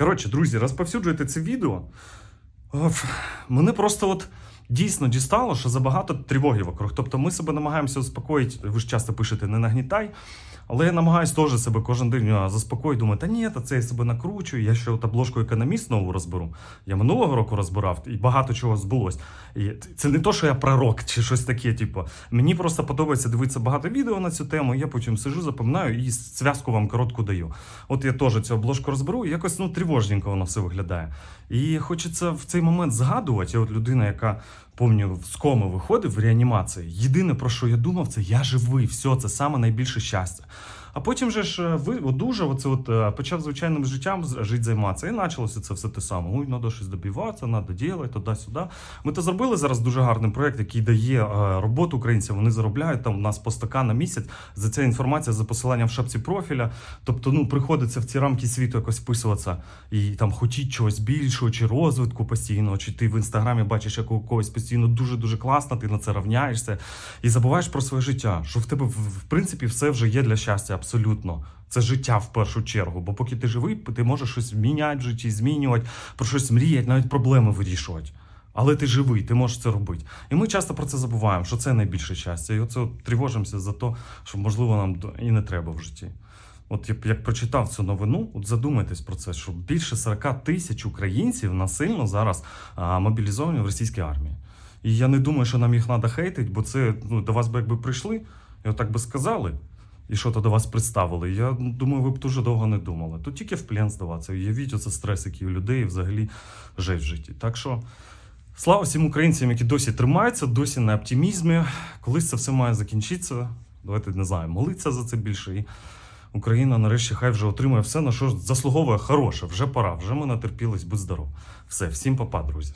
Коротше, друзі, розповсюджуйте це відео. Мене просто от дійсно дістало, що забагато тривоги вокруг. Тобто ми себе намагаємося успокоїти, ви ж часто пишете не нагнітай. Але я намагаюся теж себе кожен день заспокоїти, думаю, та ні, та це я себе накручую. Я ще обложку економіст нову розберу. Я минулого року розбирав, і багато чого збулось. І це не то, що я пророк чи щось таке. Типу, мені просто подобається дивитися багато відео на цю тему. Я потім сижу, запам'ятаю і зв'язку вам коротку даю. От я теж цю обложку розберу, і якось ну тривожненько воно все виглядає. І хочеться в цей момент згадувати. Я от людина, яка помню, з коми виходив в реанімації. Єдине про що я думав, це я живий. Все, це саме найбільше щастя. А потім же ж е, ви одужав, оце от е, почав звичайним життям жити займатися. І почалося це все те саме. Ой, треба щось добиватися, треба робити, туди-сюди. Ми то зробили зараз дуже гарний проект, який дає е, роботу українцям. Вони заробляють там у нас по 100к на місяць. За це інформація за посиланням в шапці профіля. Тобто, ну приходиться в ці рамки світу якось вписуватися і там хотіть чогось більшого, чи розвитку постійного, чи ти в інстаграмі бачиш, як у когось постійно дуже дуже класно, ти на це равняєшся і забуваєш про своє життя. Що в тебе в принципі все вже є для щастя, абсолютно. Це життя в першу чергу. Бо поки ти живий, ти можеш щось міняти в житті, змінювати, про щось мріяти, навіть проблеми вирішувати. Але ти живий, ти можеш це робити. І ми часто про це забуваємо, що це найбільше щастя. І оце тривожимося за те, що можливо нам і не треба в житті. От як, як прочитав цю новину, от задумайтесь про це, що більше 40 тисяч українців насильно зараз а, мобілізовані в російській армії. І я не думаю, що нам їх треба хейтити, бо це ну, до вас би якби прийшли і отак би сказали, і що то до вас представили. Я думаю, ви б дуже довго не думали. Тут тільки в плен здаватися. Уявіть, оце стрес, який у людей і взагалі жесть в житті. Так що. Слава всім українцям, які досі тримаються, досі на оптимізмі. Колись це все має закінчитися. Давайте не знаю, молитися за це більше. І Україна нарешті хай вже отримує все, на що заслуговує хороше. Вже пора, вже ми натерпілись, будь здоров. Все, всім папа, друзі.